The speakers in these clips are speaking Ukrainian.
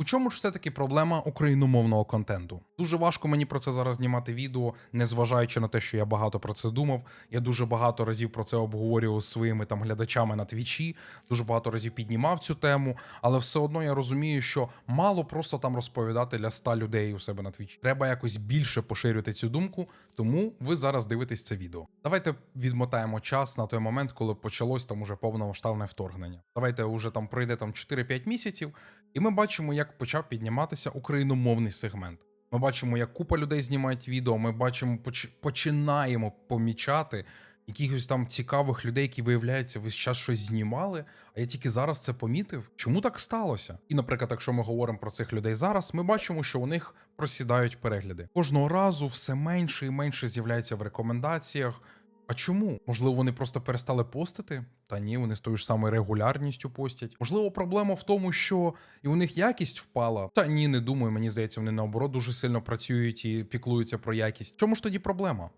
У чому ж все таки проблема україномовного контенту? Дуже важко мені про це зараз знімати відео, незважаючи на те, що я багато про це думав. Я дуже багато разів про це обговорював з своїми там глядачами на твічі, дуже багато разів піднімав цю тему, але все одно я розумію, що мало просто там розповідати для 100 людей у себе на твічі. Треба якось більше поширювати цю думку, тому ви зараз дивитесь це відео. Давайте відмотаємо час на той момент, коли почалось там уже повномасштабне вторгнення. Давайте уже там пройде там 4-5 місяців, і ми бачимо, як почав підніматися україномовний сегмент. Ми бачимо, як купа людей знімають відео. Ми бачимо, поч- починаємо помічати якихось там цікавих людей, які виявляється, весь час щось знімали. А я тільки зараз це помітив. Чому так сталося? І, наприклад, якщо ми говоримо про цих людей зараз, ми бачимо, що у них просідають перегляди. Кожного разу все менше і менше з'являється в рекомендаціях. А чому? Можливо, вони просто перестали постити? Та ні, вони з тою ж самою регулярністю постять. Можливо, проблема в тому, що і у них якість впала. Та ні, не думаю. Мені здається, вони наоборот дуже сильно працюють і піклуються про якість. Чому ж тоді проблема?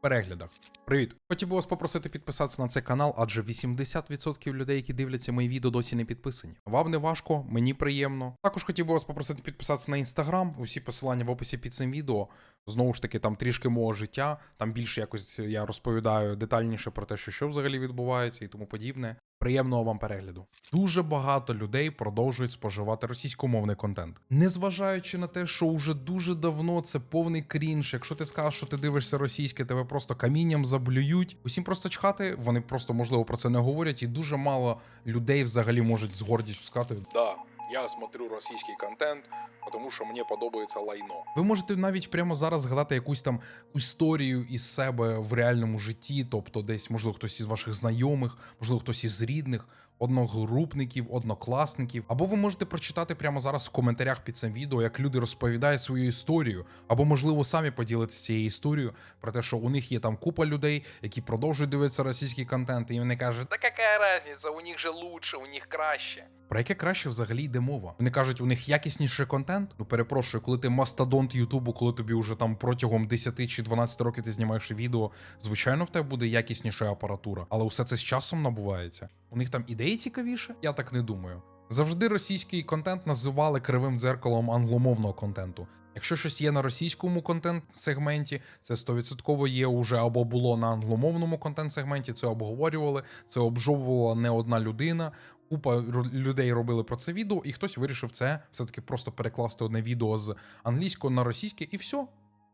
Переглядах. Привіт. Хотів би вас попросити підписатися на цей канал, адже 80% людей, які дивляться мої відео, досі не підписані. Вам не важко, мені приємно. Також хотів би вас попросити підписатися на інстаграм. Усі посилання в описі під цим відео. Знову ж таки, там трішки мого життя. Там більше якось я розповідаю детальніше про те, що, що взагалі відбувається і тому подібне. Приємного вам перегляду. Дуже багато людей продовжують споживати російськомовний контент, незважаючи на те, що вже дуже давно це повний крінж. Якщо ти скажеш, що ти дивишся російське, тебе просто камінням заблюють. Усім просто чхати, вони просто можливо про це не говорять, і дуже мало людей взагалі можуть з гордістю сказати: Да, я смотрю російський контент, тому що мені подобається лайно. Ви можете навіть прямо зараз згадати якусь там історію із себе в реальному житті, тобто десь, можливо, хтось із ваших знайомих, можливо, хтось із рідних, одногрупників, однокласників. Або ви можете прочитати прямо зараз в коментарях під цим відео, як люди розповідають свою історію, або, можливо, самі поділитися цією історією про те, що у них є там купа людей, які продовжують дивитися російський контент, і вони кажуть, та яка різниця, у них же лучше, у них краще. Про яке краще взагалі йде мова? Вони кажуть, у них якісніший контент. Ну перепрошую, коли ти мастодонт Ютубу, коли тобі вже там протягом 10 чи 12 років ти знімаєш відео, звичайно, в тебе буде якісніша апаратура, але усе це з часом набувається. У них там ідеї цікавіше? Я так не думаю. Завжди російський контент називали кривим дзеркалом англомовного контенту. Якщо щось є на російському контент-сегменті, це 100% є уже або було на англомовному контент-сегменті, це обговорювали, це обжовувала не одна людина. Купа людей робили про це відео, і хтось вирішив це все-таки просто перекласти одне відео з англійського на російське, і все.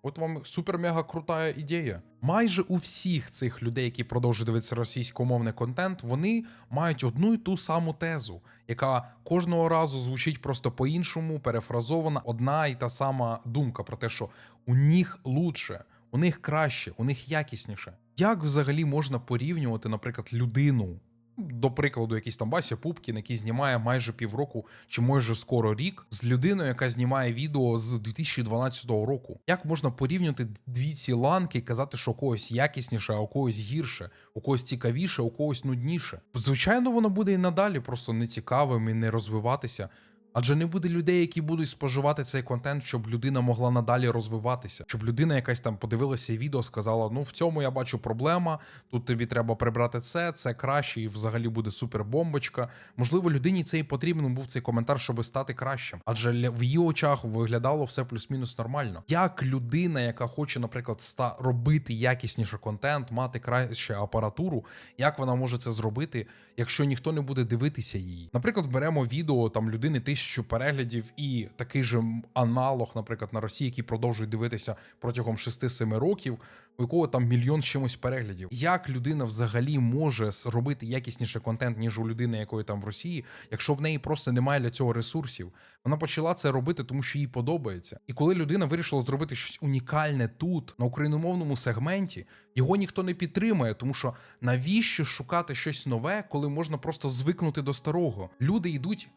От вам супер-мега крута ідея. Майже у всіх цих людей, які продовжують дивитися російськомовний контент, вони мають одну і ту саму тезу, яка кожного разу звучить просто по-іншому, перефразована одна і та сама думка про те, що у них лучше, у них краще, у них якісніше. Як взагалі можна порівнювати, наприклад, людину? До прикладу, якийсь там Вася Пупкін, який знімає майже півроку чи майже скоро рік, з людиною, яка знімає відео з 2012 року. Як можна порівняти дві ці ланки і казати, що у когось якісніше, а у когось гірше, у когось цікавіше, у когось нудніше? Звичайно, воно буде і надалі просто нецікавим і не розвиватися. Адже не буде людей, які будуть споживати цей контент, щоб людина могла надалі розвиватися, щоб людина якась там подивилася відео, сказала: ну в цьому я бачу проблема, тут тобі треба прибрати це, це краще, і взагалі буде супер бомбочка. Можливо, людині це і потрібен був цей коментар, щоб стати кращим. Адже в її очах виглядало все плюс-мінус нормально. Як людина, яка хоче, наприклад, ста робити якісніше контент, мати краще апаратуру, як вона може це зробити, якщо ніхто не буде дивитися її? Наприклад, беремо відео там людини тисячу переглядів і такий же аналог, наприклад, на Росії, який продовжує дивитися протягом 6-7 років, у якого там мільйон чимось переглядів. Як людина взагалі може робити якісніше контент, ніж у людини, якої там в Росії, якщо в неї просто немає для цього ресурсів? Вона почала це робити, тому що їй подобається. І коли людина вирішила зробити щось унікальне тут, на україномовному сегменті, його ніхто не підтримує, тому що навіщо шукати щось нове, коли можна просто звикнути до старого? Люди йдуть.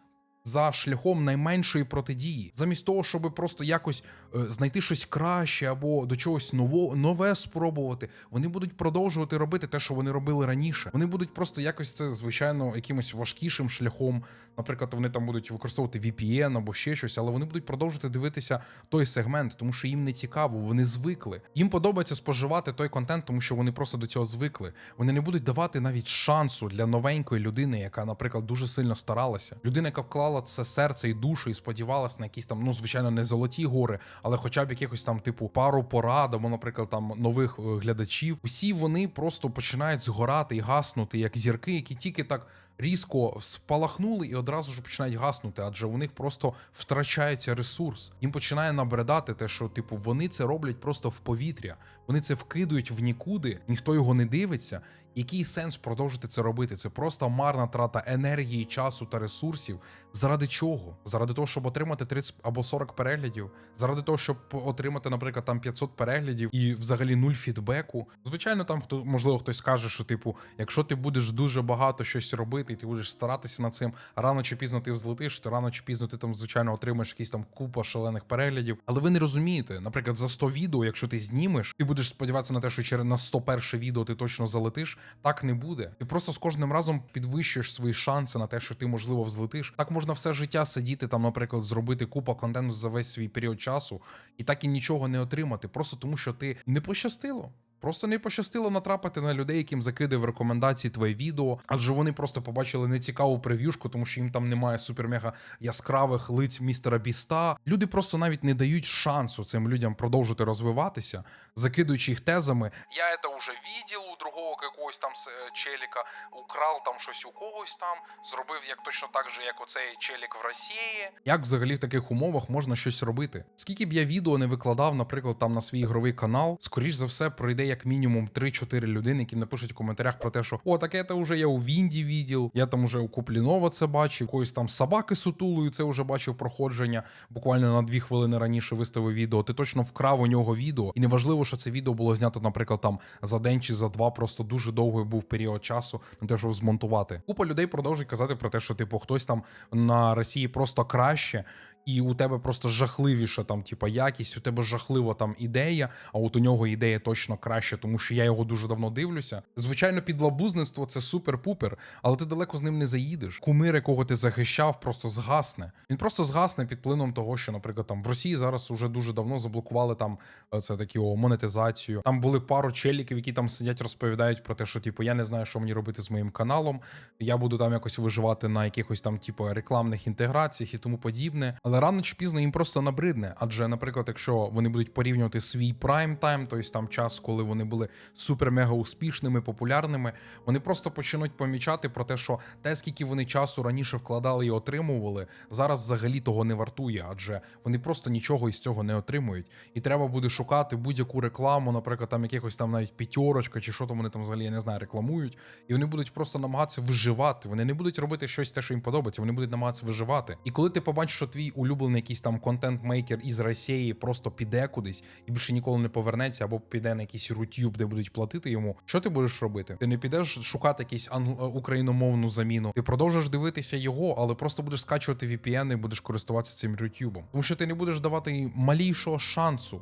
За шляхом найменшої протидії, замість того, щоб просто якось е, знайти щось краще або до чогось ново, нове спробувати, вони будуть продовжувати робити те, що вони робили раніше. Вони будуть просто якось це, звичайно, якимось важкішим шляхом. Наприклад, вони там будуть використовувати VPN або ще щось, але вони будуть продовжувати дивитися той сегмент, тому що їм не цікаво, вони звикли. Їм подобається споживати той контент, тому що вони просто до цього звикли. Вони не будуть давати навіть шансу для новенької людини, яка, наприклад, дуже сильно старалася. Людина, яка вклала поклала це серце і душу і сподівалась на якісь там, ну звичайно, не золоті гори, але хоча б якихось там, типу, пару порад, або, наприклад, там нових е, глядачів. Усі вони просто починають згорати і гаснути, як зірки, які тільки так. Різко спалахнули і одразу ж починають гаснути, адже у них просто втрачається ресурс. Їм починає набридати те, що типу вони це роблять просто в повітря. Вони це вкидують в нікуди, ніхто його не дивиться. Який сенс продовжити це робити? Це просто марна трата енергії, часу та ресурсів. Заради чого? Заради того, щоб отримати 30 або 40 переглядів, заради того, щоб отримати, наприклад, там 500 переглядів і взагалі нуль фідбеку. Звичайно, там хто можливо хтось скаже, що типу, якщо ти будеш дуже багато щось робити, і ти будеш старатися над цим, рано чи пізно ти взлетиш, ти рано чи пізно ти там звичайно отримаєш якісь там купа шалених переглядів. Але ви не розумієте, наприклад, за 100 відео, якщо ти знімеш, ти будеш сподіватися на те, що через на 101 відео ти точно залетиш. Так не буде. Ти просто з кожним разом підвищуєш свої шанси на те, що ти можливо взлетиш. Так можна все життя сидіти там, наприклад, зробити купа контенту за весь свій період часу і так і нічого не отримати, просто тому що ти не пощастило. Просто не пощастило натрапити на людей, яким закидав рекомендації твоє відео, адже вони просто побачили нецікаву прев'юшку, тому що їм там немає супермега яскравих лиць містера Біста. Люди просто навіть не дають шансу цим людям продовжити розвиватися, закидуючи їх тезами. Я це вже видів у другого якогось там е, челіка, украв там щось у когось там, зробив як точно так же, як оцей челік в Росії. Як взагалі в таких умовах можна щось робити? Скільки б я відео не викладав, наприклад, там на свій ігровий канал, скоріш за все пройде як мінімум 3-4 людини, які напишуть в коментарях про те, що о, таке це вже я у Вінді відділ, я там уже у Куплінова це бачив, якоїсь там собаки сутулою це вже бачив проходження. Буквально на дві хвилини раніше виставив відео. Ти точно вкрав у нього відео, і неважливо, що це відео було знято, наприклад, там за день чи за два, просто дуже довгий був період часу на те, щоб змонтувати. Купа людей продовжують казати про те, що типу хтось там на Росії просто краще. І у тебе просто жахливіша там, типа, якість, у тебе жахлива там ідея, а от у нього ідея точно краще, тому що я його дуже давно дивлюся. Звичайно, підлабузництво це супер-пупер, але ти далеко з ним не заїдеш. Кумир, якого ти захищав, просто згасне. Він просто згасне під плином того, що, наприклад, там в Росії зараз уже дуже давно заблокували там е, це такі о, монетизацію. Там були пару челіків, які там сидять, розповідають про те, що типу я не знаю, що мені робити з моїм каналом. Я буду там якось виживати на якихось там, типу, рекламних інтеграціях і тому подібне. Але рано чи пізно їм просто набридне. Адже, наприклад, якщо вони будуть порівнювати свій прайм тайм, тобто там час, коли вони були супер-мега успішними, популярними, вони просто почнуть помічати про те, що те, скільки вони часу раніше вкладали і отримували, зараз взагалі того не вартує, адже вони просто нічого із цього не отримують. І треба буде шукати будь-яку рекламу, наприклад, там якихось там навіть п'ятерочка, чи що там вони там взагалі я не знаю, рекламують. І вони будуть просто намагатися виживати. Вони не будуть робити щось те, що їм подобається. Вони будуть намагатися виживати. І коли ти побачиш, що твій улюблений якийсь там контент-мейкер із Росії просто піде кудись і більше ніколи не повернеться, або піде на якийсь рутюб, де будуть платити йому. Що ти будеш робити? Ти не підеш шукати якийсь ан україномовну заміну. Ти продовжиш дивитися його, але просто будеш скачувати VPN і будеш користуватися цим рутюбом. Тому що ти не будеш давати малішого шансу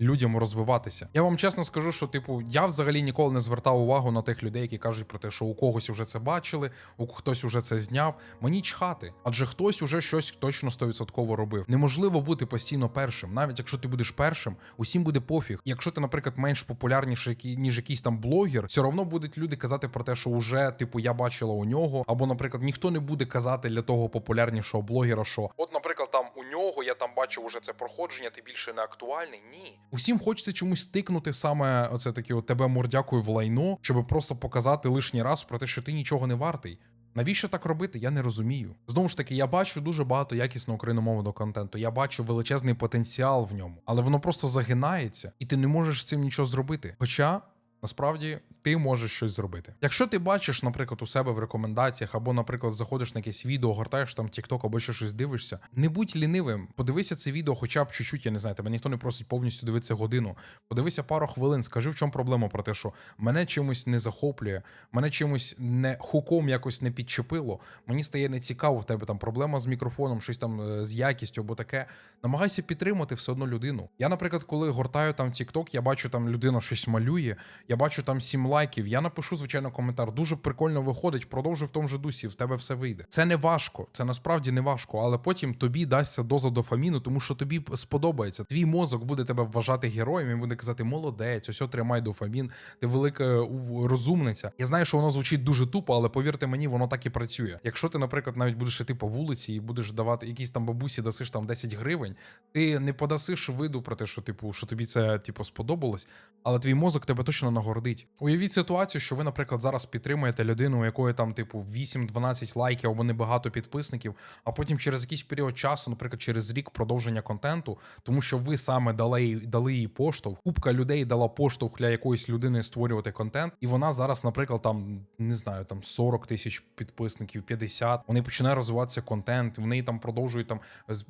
людям розвиватися. Я вам чесно скажу, що типу я взагалі ніколи не звертав увагу на тих людей, які кажуть про те, що у когось уже це бачили, у хтось уже це зняв. Мені чхати, адже хтось уже щось точно 100% робив. Неможливо бути постійно першим, навіть якщо ти будеш першим, усім буде пофіг. Якщо ти, наприклад, менш популярніший, ніж якийсь там блогер, все одно будуть люди казати про те, що уже типу я бачила у нього, або, наприклад, ніхто не буде казати для того популярнішого блогера, що от, наприклад, там у нього я там бачу уже це проходження, ти більше не актуальний. Ні, усім хочеться чомусь тикнути саме оце таке от тебе мордякою в лайно, щоб просто показати лишній раз про те, що ти нічого не вартий. Навіщо так робити? Я не розумію. Знову ж таки, я бачу дуже багато якісного україномовного контенту. Я бачу величезний потенціал в ньому, але воно просто загинається, і ти не можеш з цим нічого зробити. Хоча. Насправді ти можеш щось зробити. Якщо ти бачиш, наприклад, у себе в рекомендаціях, або, наприклад, заходиш на якесь відео, гортаєш там TikTok або ще щось дивишся, не будь лінивим. Подивися це відео, хоча б чуть-чуть, я не знаю, тебе ніхто не просить повністю дивитися годину. Подивися пару хвилин, скажи, в чому проблема про те, що мене чимось не захоплює, мене чимось не хуком якось не підчепило. Мені стає нецікаво, в тебе там проблема з мікрофоном, щось там е, з якістю або таке. Намагайся підтримати все одно людину. Я, наприклад, коли гортаю там TikTok, я бачу там людина щось малює, я бачу там 7 лайків, я напишу, звичайно, коментар. Дуже прикольно виходить, продовжуй в тому же дусі, в тебе все вийде. Це не важко, це насправді не важко, але потім тобі дасться доза дофаміну, тому що тобі сподобається. Твій мозок буде тебе вважати героєм, і буде казати, молодець, ось тримай дофамін, ти велика е, розумниця. Я знаю, що воно звучить дуже тупо, але повірте мені, воно так і працює. Якщо ти, наприклад, навіть будеш йти по вулиці і будеш давати якійсь там бабусі, дасиш там 10 гривень, ти не подасиш виду про те, що типу, що тобі це типу сподобалось, але твій мозок тебе точно нагордить. Уявіть ситуацію, що ви, наприклад, зараз підтримуєте людину, у якої там, типу, 8-12 лайків або небагато підписників, а потім через якийсь період часу, наприклад, через рік продовження контенту, тому що ви саме дали, дали їй поштовх. Купка людей дала поштовх для якоїсь людини створювати контент, і вона зараз, наприклад, там не знаю, там 40 тисяч підписників, 50, Вони починає розвиватися контент, в неї там продовжують там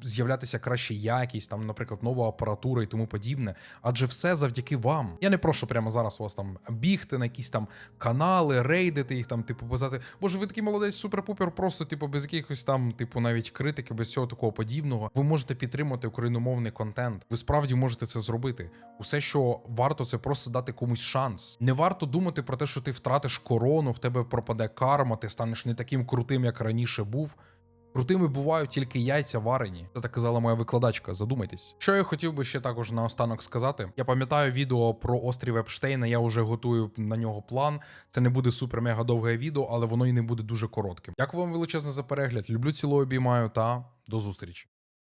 з'являтися краща якість, там, наприклад, нова апаратура і тому подібне. Адже все завдяки вам. Я не прошу прямо зараз вас там бігти на якісь там канали, рейдити їх там, типу, казати, боже, ви такий молодець, супер-пупер, просто типу без якихось там, типу, навіть критики, без цього такого подібного. Ви можете підтримати україномовний контент. Ви справді можете це зробити. Усе, що варто, це просто дати комусь шанс. Не варто думати про те, що ти втратиш корону, в тебе пропаде карма, ти станеш не таким крутим, як раніше був. Крутими бувають тільки яйця варені. Це так казала моя викладачка. Задумайтесь. Що я хотів би ще також наостанок сказати. Я пам'ятаю відео про острів Епштейна. Я вже готую на нього план. Це не буде супер мега довге відео, але воно і не буде дуже коротким. Дякую вам величезне за перегляд. Люблю цілою обіймаю та до зустрічі.